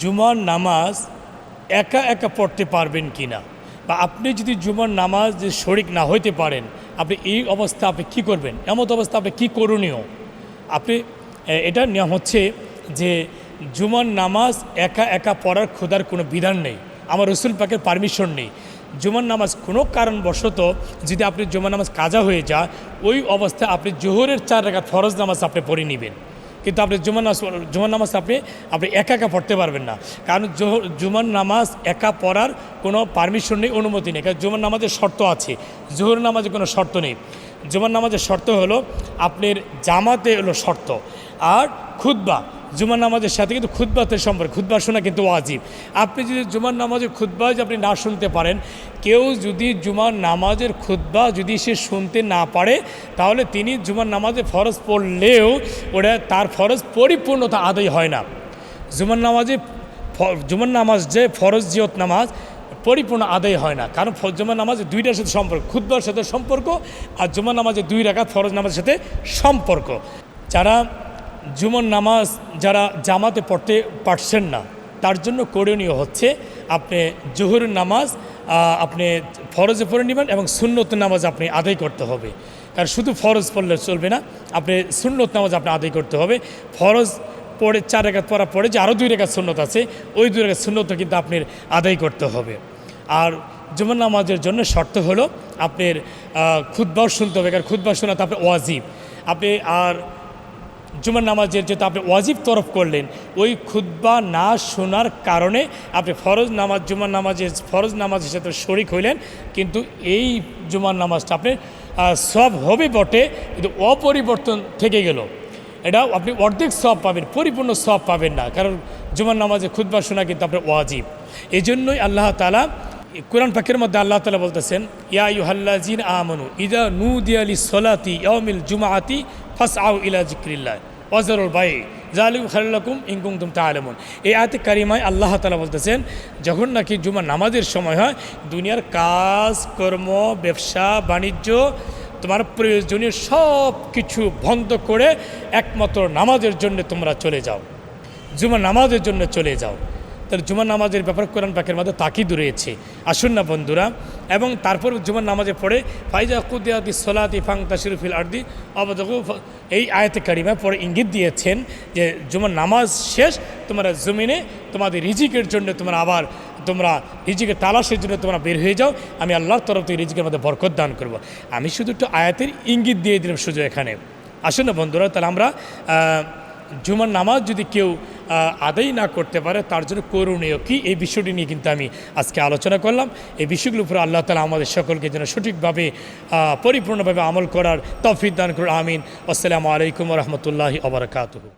জুমার নামাজ একা একা পড়তে পারবেন কি না বা আপনি যদি জুমার নামাজ যে শরিক না হইতে পারেন, আপনি এই অবস্থা আপনি কী করবেন? এমত অবস্থা আপনি কী করণীয়? আপনি এটা নেওয়া হচ্ছে যে জুমার নামাজ একা একা পড়ার খোদার কোনো বিধান নেই। আমার রসুল পাকের পারমিশন নেই। জুমার নামাজ কোনো কারণবশত যদি আপনি জুমার নামাজ কাজা হয়ে যায়, ওই অবস্থায় আপনি জোহরের চার রেখা ফরজ নামাজ আপনি পড়ে নেবেন। কিন্তু আপনি জুমান নামাজ জুমার নামাজ আপনি আপনি একা একা পড়তে পারবেন না। কারণ জুমান নামাজ একা পড়ার কোনো পারমিশন নেই, অনুমতি নেই। কারণ জুমার নামাজের শর্ত আছে। জোহর নামাজের কোনো শর্ত নেই। জুমার নামাজের শর্ত হলো আপনার জামাতে হলো শর্ত। আর খুদ্া জুমার নামাজের সাথে কিন্তু খুদ্বাতে সম্পর্ক খুদ্া শোনা কিন্তু ওয়াজিব। আপনি যদি জুমার নামাজের খুদ্া যদি আপনি না শুনতে পারেন, কেউ যদি জুমার নামাজের খুদ্া যদি সে শুনতে না পারে, তাহলে তিনি জুমার নামাজে ফরজ পড়লেও ওটা তার ফরজ পরিপূর্ণতা আদায় হয় না। জুমার নামাজে জুমার নামাজ যে ফরজ জিয়ত নামাজ পরিপূর্ণ আদায় হয় না। কারণ জুমার নামাজে দুইটার সাথে সম্পর্ক। খুদ্বার সাথে সম্পর্ক আর জুমার নামাজে দুই রাখাত ফরজ নামাজের সাথে সম্পর্ক। যারা জুমার নামাজ যারা জামাতে পড়তে পারছেন না, তার জন্য করণীয় হচ্ছে আপনি জোহরের নামাজ আপনি ফরজে পড়ে নেবেন এবং সুন্নত নামাজ আপনি আদায় করতে হবে। কারণ শুধু ফরজ পড়লে চলবে না, আপনি সুন্নত নামাজ আপনি আদায় করতে হবে। ফরজ পড়ে চার রেখাত পড়া পড়ে যে আরও দুই রেখাত সুন্নত আছে, ওই দুই রেখাত সুন্নত কিন্তু আপনার আদায় করতে হবে। আর জুমার নামাজের জন্য শর্ত হলো আপনার খুদ্বাও শুনতে হবে, কারণ খুদ্া শোনা তো আপনার ওয়াজিব। আপনি আর জুমার নামাজের যেহেতু আপনি ওয়াজিব তরফ করলেন, ওই খুদ্া না শোনার কারণে আপনি ফরজ নামাজ, জুমার নামাজের, ফরজ নামাজের সাথে শরিক হইলেন, কিন্তু এই জুমার নামাজটা আপনি সব হবে বটে, কিন্তু অপরিবর্তন থেকে গেল। এটা আপনি অর্ধেক সব পাবেন, পরিপূর্ণ সব পাবেন না। কারণ জুমার নামাজে খুদ্া শোনা কিন্তু আপনার ওয়াজিব। এই জন্যই আল্লাহ তালা কোরআন পাকের মধ্যে আল্লাহ তালা বলতেছেন, ইয়া ইউহাল্লাজিন আমানু ইদা নু দিয়ালি সলাতি ইয়মিল জুমাআতি ফাস আউ ইলা জিক্রিল্লাহ ওয়াজারুল বাই জালিম খাল্লাকুম ইনকুম তুম তালেমন এই আয়তে কারিমায় আল্লাহ তালা বলতেছেন, যখন নাকি জুমার নামাজের সময় হয়, দুনিয়ার কাজ, কর্ম, ব্যবসা, বাণিজ্য তোমার প্রয়োজনীয় সব কিছু বন্ধ করে একমাত্র নামাজের জন্য তোমরা চলে যাও। জুমা নামাজের জন্য চলে যাও। তাহলে জুমার নামাজের ব্যাপারে কোরআন পাকের মধ্যে তাকিদ রয়েছে। আসুন না বন্ধুরা। এবং তারপর জুমার নামাজে পড়ে, ফাইজা কুদিয়াদি সোলাদি ফাং তাশিরুফিল আর্দি অবদক এই আয়তে কারিমা পরে ইঙ্গিত দিয়েছেন যে জুমার নামাজ শেষ, তোমরা জমিনে তোমাদের রিজিকের জন্য তোমরা আবার তোমরা রিজিকের তালাশের জন্য তোমরা বের হয়ে যাও। আমি আল্লাহর তরফ থেকে রিজিকের মধ্যে বরকত দান করব। আমি শুধু একটু আয়াতের ইঙ্গিত দিয়ে দিলাম সুযোগ এখানে। আসুন না বন্ধুরা, তাহলে আমরা জুমার নামাজ যদি কেউ আদায় না করতে পারে, তার জন্য করণীয় কি? এই বিষয়টি নিয়ে কিন্তু আমি আজকে আলোচনা করলাম। এই বিষয়গুলোর উপরে আল্লাহ তালা আমাদের সকলকে যেন সঠিকভাবে পরিপূর্ণভাবে আমল করার তফিক দান করুন। আমিন। আসসালামু আলাইকুম রহমতুল্লাহি আবরকাতহ